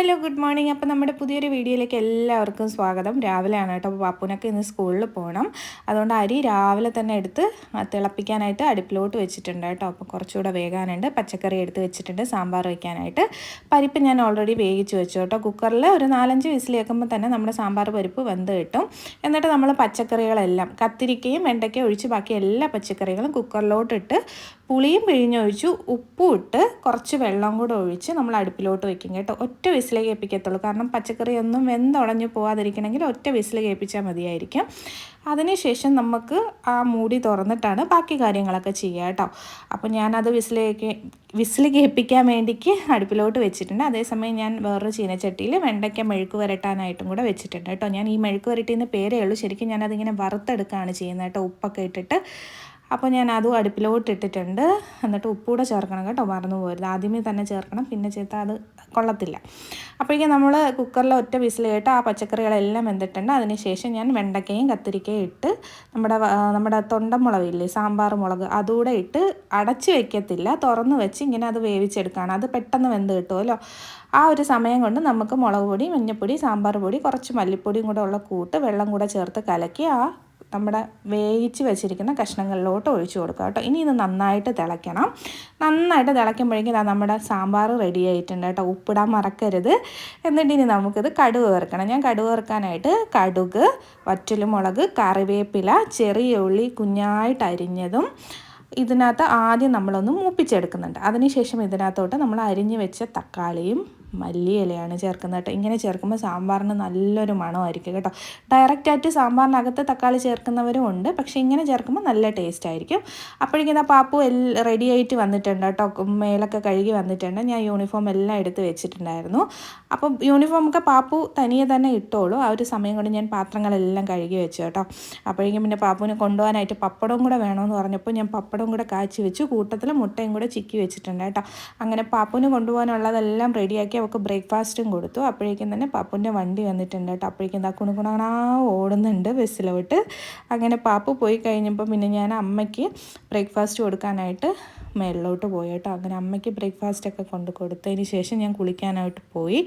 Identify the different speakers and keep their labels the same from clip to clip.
Speaker 1: Hello good morning. അപ്പോൾ നമ്മുടെ പുതിയൊരു വീഡിയോയിലേക്ക് എല്ലാവർക്കും സ്വാഗതം. രാവിലെയാണ് കേട്ടോ അപ്പോൾ പാപ്പുനൊക്കെ ഇന്ന് സ്കൂളിൽ പോകണം അതുകൊണ്ട് അരി രാവിലെ തന്നെ എടുത്ത് തിളപ്പിക്കാനായിട്ട് അടുപ്പിലോട്ട് വെച്ചിട്ടുണ്ട് കേട്ടോ. അപ്പോൾ കുറച്ചുകൂടെ വേകാനുണ്ട്. പച്ചക്കറി എടുത്ത് വെച്ചിട്ടുണ്ട് സാമ്പാർ വയ്ക്കാനായിട്ട് പരിപ്പ് ഞാൻ ഓൾറെഡി വേവിച്ച് വെച്ചു കേട്ടോ. കുക്കറിൽ ഒരു നാലഞ്ച് വിസിൽ വെക്കുമ്പോൾ തന്നെ നമ്മുടെ സാമ്പാർ പരിപ്പ് വെന്ത് കിട്ടും. എന്നിട്ട് നമ്മൾ പച്ചക്കറികളെല്ലാം കത്തിരിക്കയും വെണ്ടയ്ക്കയും ഒഴിച്ച് ബാക്കി എല്ലാ പച്ചക്കറികളും കുക്കറിലോട്ടിട്ട് പുളിയും പിഴിഞ്ഞൊഴിച്ചു ഉപ്പും ഇട്ട് കുറച്ച് വെള്ളം കൂടെ ഒഴിച്ച് നമ്മൾ അടുപ്പിലോട്ട് വെക്കും കേട്ടോ. ഒറ്റ വിസിൽ കേൾപ്പിക്കത്തുള്ളൂ. കാരണം പച്ചക്കറി ഒന്നും വെന്തുടഞ്ഞു പോകാതിരിക്കണമെങ്കിൽ ഒറ്റ വിസിൽ കേൾപ്പിച്ചാൽ മതിയായിരിക്കും. അതിനുശേഷം നമുക്ക് ആ മൂടി തുറന്നിട്ടാണ് ബാക്കി കാര്യങ്ങളൊക്കെ ചെയ്യുക കേട്ടോ. അപ്പോൾ ഞാനത് വിസിലേക്ക് വിസിൽ കേൾപ്പിക്കാൻ വേണ്ടിക്ക് അടുപ്പിലോട്ട് വെച്ചിട്ടുണ്ട്. അതേസമയം ഞാൻ വേറൊരു ചീനച്ചട്ടിയിൽ വെണ്ടയ്ക്ക മെഴുക്ക് വരട്ടാനായിട്ടും കൂടെ വെച്ചിട്ടുണ്ട് കേട്ടോ. ഞാൻ ഈ മെഴുക്ക് വരട്ടിയെന്ന് പേരേ ഉള്ളൂ. ശരിക്കും ഞാനതിങ്ങനെ വറുത്തെടുക്കുകയാണ് ചെയ്യുന്നത് കേട്ടോ. ഉപ്പൊക്കെ ഇട്ടിട്ട്. അപ്പോൾ ഞാൻ അതും അടുപ്പിലോട്ട് ഇട്ടിട്ടുണ്ട് എന്നിട്ട് ഉപ്പൂടെ ചേർക്കണം കേട്ടോ മറന്നു പോകരുത് ആദ്യമേ തന്നെ ചേർക്കണം പിന്നെ ചേർത്താൽ അത് കൊള്ളത്തില്ല. അപ്പോഴേക്കും നമ്മൾ കുക്കറിൽ ഒറ്റ വിസിൽ കേട്ട് ആ പച്ചക്കറികളെല്ലാം വെന്തിട്ടുണ്ട്. അതിനുശേഷം ഞാൻ വെണ്ടക്കയും കത്തിരിക്കയും ഇട്ട് നമ്മുടെ നമ്മുടെ തൊണ്ടമുളകില്ലേ സാമ്പാർ മുളക് അതുകൂടെ ഇട്ട് അടച്ച് വെക്കത്തില്ല. തുറന്ന് വെച്ച് ഇങ്ങനെ അത് വേവിച്ചെടുക്കുകയാണ് അത് പെട്ടെന്ന് വെന്ത് കിട്ടുമല്ലോ. ആ ഒരു സമയം കൊണ്ട് നമുക്ക് മുളക് പൊടി മഞ്ഞൾപ്പൊടി സാമ്പാർ പൊടി കുറച്ച് മല്ലിപ്പൊടിയും കൂടെ ഉള്ള കൂട്ട് വെള്ളം കൂടെ ചേർത്ത് കലക്കി ആ നമ്മുടെ വേവിച്ച് വെച്ചിരിക്കുന്ന കഷ്ണങ്ങളിലോട്ട് ഒഴിച്ചു കൊടുക്കുക കേട്ടോ. ഇനി ഇത് നന്നായിട്ട് തിളയ്ക്കണം. നന്നായിട്ട് തിളയ്ക്കുമ്പോഴേക്കും നമ്മുടെ സാമ്പാർ റെഡി ആയിട്ടുണ്ട് കേട്ടോ. ഉപ്പിടാൻ മറക്കരുത്. എന്നിട്ട് ഇനി നമുക്കിത് കടുക് ചേർക്കണം ഞാൻ കടുക് ചേർക്കാനായിട്ട് കടുക് വറ്റലുമുളക് കറിവേപ്പില ചെറിയ ഉള്ളി കുഞ്ഞായിട്ട് അരിഞ്ഞതും ഇതിനകത്ത് ആദ്യം നമ്മളൊന്ന് മൂപ്പിച്ചെടുക്കുന്നുണ്ട്. അതിനുശേഷം ഇതിനകത്തോട്ട് നമ്മൾ അരിഞ്ഞു വെച്ച തക്കാളിയും മല്ലിയിലയാണ് ചേർക്കുന്നത് കേട്ടോ. ഇങ്ങനെ ചേർക്കുമ്പോൾ സാമ്പാറിന് നല്ലൊരു മണമായിരിക്കും കേട്ടോ. ഡയറക്റ്റായിട്ട് സാമ്പാറിനകത്ത് തക്കാളി ചേർക്കുന്നവരും ഉണ്ട്. പക്ഷേ ഇങ്ങനെ ചേർക്കുമ്പോൾ നല്ല ടേസ്റ്റ് ആയിരിക്കും. അപ്പോഴേക്കും ആ പാപ്പു റെഡി ആയിട്ട് വന്നിട്ടുണ്ട് കേട്ടോ. മേലൊക്കെ കഴുകി വന്നിട്ടുണ്ട്. ഞാൻ യൂണിഫോം എല്ലാം എടുത്ത് വെച്ചിട്ടുണ്ടായിരുന്നു. അപ്പം യൂണിഫോമൊക്കെ പാപ്പു തനിയെ തന്നെ ഇട്ടോളൂ. ആ ഒരു സമയം കൊണ്ട് ഞാൻ പാത്രങ്ങളെല്ലാം കഴുകി വെച്ചു കേട്ടോ. അപ്പോഴേക്കും പിന്നെ പാപ്പുവിനെ കൊണ്ടുപോകാനായിട്ട് പപ്പടവും കൂടെ വേണമെന്ന് പറഞ്ഞപ്പോൾ ഞാൻ പപ്പടവും കൂടെ കാച്ചി വെച്ചു. കൂട്ടത്തിൽ മുട്ടയും കൂടെ ചിക്കി വെച്ചിട്ടുണ്ട് കേട്ടോ. അങ്ങനെ പാപ്പുവിന് കൊണ്ടുപോകാനുള്ളതെല്ലാം റെഡിയാക്കി അവൾക്ക് ബ്രേക്ക്ഫാസ്റ്റും കൊടുത്തു. അപ്പോഴേക്കും തന്നെ പാപ്പുവിന്റെ വണ്ടി വന്നിട്ടുണ്ട് കേട്ടോ. അപ്പോഴേക്കും എന്താ കുണുകുണാ ഓടുന്നുണ്ട് ബസ്സിലോട്ട്. അങ്ങനെ പാപ്പു പോയി കഴിഞ്ഞപ്പോൾ പിന്നെ ഞാൻ അമ്മയ്ക്ക് ബ്രേക്ക്ഫാസ്റ്റ് കൊടുക്കാനായിട്ട് മേളിലോട്ട് പോയി കേട്ടോ അങ്ങനെ അമ്മയ്ക്ക് ബ്രേക്ക്ഫാസ്റ്റൊക്കെ കൊണ്ട് കൊടുത്തതിന് ശേഷം ഞാൻ കുളിക്കാനായിട്ട് പോയി.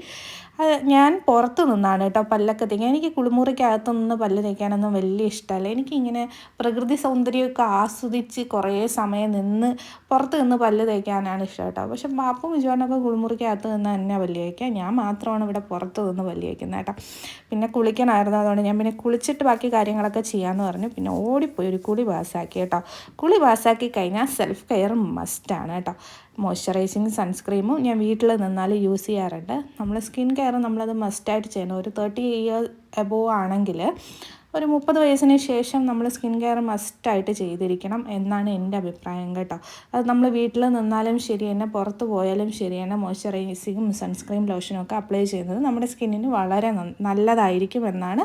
Speaker 1: അത് ഞാൻ പുറത്ത് നിന്നാണ് കേട്ടോ പല്ലൊക്കെ തേക്കാൻ. എനിക്ക് കുളിമുറിക്കകത്ത് നിന്ന് പല്ല് തേക്കാനൊന്നും വലിയ ഇഷ്ടമല്ല. എനിക്കിങ്ങനെ പ്രകൃതി സൗന്ദര്യമൊക്കെ ആസ്വദിച്ച് കുറേ സമയം നിന്ന് പുറത്ത് നിന്ന് പല്ല് തേക്കാനാണ് ഇഷ്ടം കേട്ടോ. പക്ഷെ പാപ്പും വിജുവാനൊക്കെ കുളിമുറിക്കകത്ത് നിന്ന് തന്നെ പല്ല് തേക്കുക. ഞാൻ മാത്രമാണ് ഇവിടെ പുറത്ത് നിന്ന് പല്ല് തേക്കുന്നത് കേട്ടോ. പിന്നെ കുളിക്കണമായിരുന്നു അതുകൊണ്ട് ഞാൻ പിന്നെ കുളിച്ചിട്ട് ബാക്കി കാര്യങ്ങളൊക്കെ ചെയ്യാമെന്ന് പറഞ്ഞു. പിന്നെ ഓടിപ്പോയി ഒരു കുളി പാസ്സാക്കി കേട്ടോ. കുളി പാസ്സാക്കി കഴിഞ്ഞാൽ സെൽഫ് കെയർ മസ്റ്റാണ് കേട്ടോ. മോയ്സ്ചറൈസിങ് സൺസ്ക്രീമും ഞാൻ വീട്ടിൽ നിന്നാൽ യൂസ് ചെയ്യാറുണ്ട്. നമ്മൾ സ്കിൻ കെയർ നമ്മളത് മസ്റ്റായിട്ട് ചെയ്യണം ഒരു തേർട്ടി ഇയർ എബോ ആണെങ്കിൽ ഒരു മുപ്പത് വയസ്സിന് ശേഷം നമ്മൾ സ്കിൻ കെയർ മസ്റ്റായിട്ട് ചെയ്തിരിക്കണം എന്നാണ് എന്റെ അഭിപ്രായം കേട്ടോ. അത് നമ്മൾ വീട്ടിൽ നിന്നാലും ശരി തന്നെ പുറത്ത് പോയാലും ശരി തന്നെ മോയ്സ്ചറൈസിങ്ങും സൺസ്ക്രീം ലോഷനും ഒക്കെ അപ്ലൈ ചെയ്യുന്നത് നമ്മുടെ സ്കിന്നിന് വളരെ നല്ലതായിരിക്കും എന്നാണ്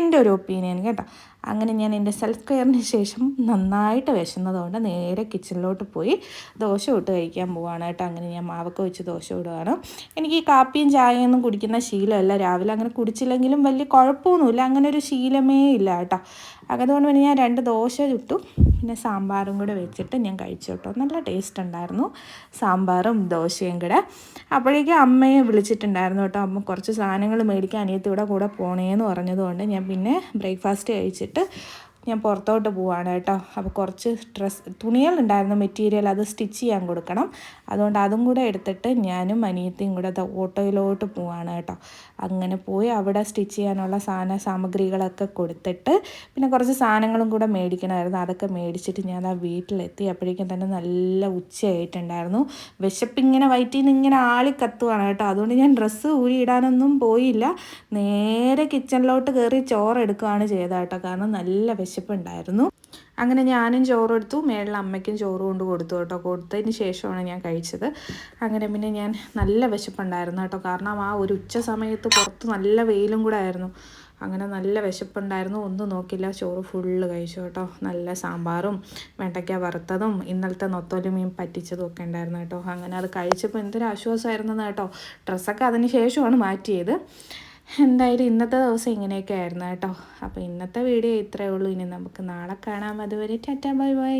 Speaker 1: എന്റെ ഒരു ഒപ്പീനിയൻ കേട്ടോ. അങ്ങനെ ഞാൻ എന്റെ സെൽഫ് കെയറിന് ശേഷം നന്നായിട്ട് വിശന്നതുകൊണ്ട് നേരെ കിച്ചണിലോട്ട് പോയി ദോശ ഇട്ട് കഴിക്കാൻ പോവാണ് കേട്ടോ. അങ്ങനെ ഞാൻ മാവൊക്കെ വെച്ച് ദോശ ഇടുകയാണ് എനിക്ക് കാപ്പിയും ഒന്നും കുടിക്കുന്ന ശീലമല്ല. രാവിലെ അങ്ങനെ കുടിച്ചില്ലെങ്കിലും വലിയ കുഴപ്പമൊന്നുമില്ല. അങ്ങനെ ഒരു ശീലമേ ഇല്ല കേട്ടോ. അതുകൊണ്ട് പിന്നെ ഞാൻ രണ്ട് ദോശ ചുട്ടു. പിന്നെ സാമ്പാറും കൂടെ വെച്ചിട്ട് ഞാൻ കഴിച്ചു കേട്ടോ നല്ല ടേസ്റ്റ് ഉണ്ടായിരുന്നു. സാമ്പാറും ദോശയും കൂടെ. അപ്പോഴേക്കും അമ്മയെ വിളിച്ചിട്ടുണ്ടായിരുന്നു കേട്ടോ. അമ്മ കുറച്ച് സാധനങ്ങൾ മേടിക്കാൻ അനിയത്തിയുടെ കൂടെ പോണേന്ന് പറഞ്ഞതുകൊണ്ട് ഞാൻ പിന്നെ ബ്രേക്ക്ഫാസ്റ്റ് കഴിച്ചിട്ട് ഞാൻ പുറത്തോട്ട് പോവാണ് കേട്ടോ. അപ്പോൾ കുറച്ച് ഡ്രസ്സ് തുണികളുണ്ടായിരുന്നു മെറ്റീരിയൽ അത് സ്റ്റിച്ച് ചെയ്യാൻ കൊടുക്കണം. അതുകൊണ്ട് അതും കൂടെ എടുത്തിട്ട് ഞാനും അനിയത്തിയും കൂടെ ഓട്ടോയിലോട്ട് പോവാണ് കേട്ടോ. അങ്ങനെ പോയി അവിടെ സ്റ്റിച്ച് ചെയ്യാനുള്ള സാധന സാമഗ്രികളൊക്കെ കൊടുത്തിട്ട് പിന്നെ കുറച്ച് സാധനങ്ങളും കൂടെ മേടിക്കണമായിരുന്നു. അതൊക്കെ മേടിച്ചിട്ട് ഞാൻ ആ വീട്ടിലെത്തി. അപ്പോഴേക്കും തന്നെ നല്ല ഉച്ചയായിട്ടുണ്ടായിരുന്നു. വിശപ്പിങ്ങനെ വയറ്റിൽ നിന്ന് ഇങ്ങനെ ആളി കത്തുവാണ് കേട്ടോ. അതുകൊണ്ട് ഞാൻ ഡ്രസ്സ് ഊരിയിടാനൊന്നും പോയില്ല. നേരെ കിച്ചണിലോട്ട് കയറി ചോറ് എടുക്കുകയാണ് ചെയ്തത് കേട്ടോ. കാരണം നല്ല വിശപ്പുണ്ടായിരുന്നു അങ്ങനെ ഞാനും ചോറ് എടുത്തു. മേളിൽ അമ്മയ്ക്കും ചോറ് കൊണ്ട് കൊടുത്തു കേട്ടോ. കൊടുത്തതിന് ശേഷമാണ് ഞാൻ കഴിച്ചത്. അങ്ങനെ പിന്നെ ഞാൻ നല്ല വിശപ്പുണ്ടായിരുന്നു കേട്ടോ. കാരണം ആ ഒരു ഉച്ച സമയത്ത് പുറത്ത് നല്ല വെയിലും കൂടെ ആയിരുന്നു. അങ്ങനെ നല്ല വിശപ്പുണ്ടായിരുന്നു. ഒന്നും നോക്കില്ല ചോറ് ഫുള്ള് കഴിച്ചു കേട്ടോ. നല്ല സാമ്പാറും വെണ്ടയ്ക്ക വറുത്തതും ഇന്നലത്തെ നൊത്തോലി മീൻ പറ്റിച്ചതും ഒക്കെ ഉണ്ടായിരുന്നു കേട്ടോ. അങ്ങനെ അത് കഴിച്ചപ്പോൾ എന്തൊരു ആശ്വാസമായിരുന്നു കേട്ടോ. ഡ്രസ്സൊക്കെ അതിന് ശേഷമാണ് മാറ്റിയത്. എന്തായാലും ഇന്നത്തെ ദിവസം ഇങ്ങനെയൊക്കെ ആയിരുന്നു കേട്ടോ. അപ്പോൾ ഇന്നത്തെ വീഡിയോ ഇത്രയേ ഉള്ളൂ. ഇനി നമുക്ക് നാളെ കാണാം. അതുവരെ ടാറ്റ ബൈ ബൈ.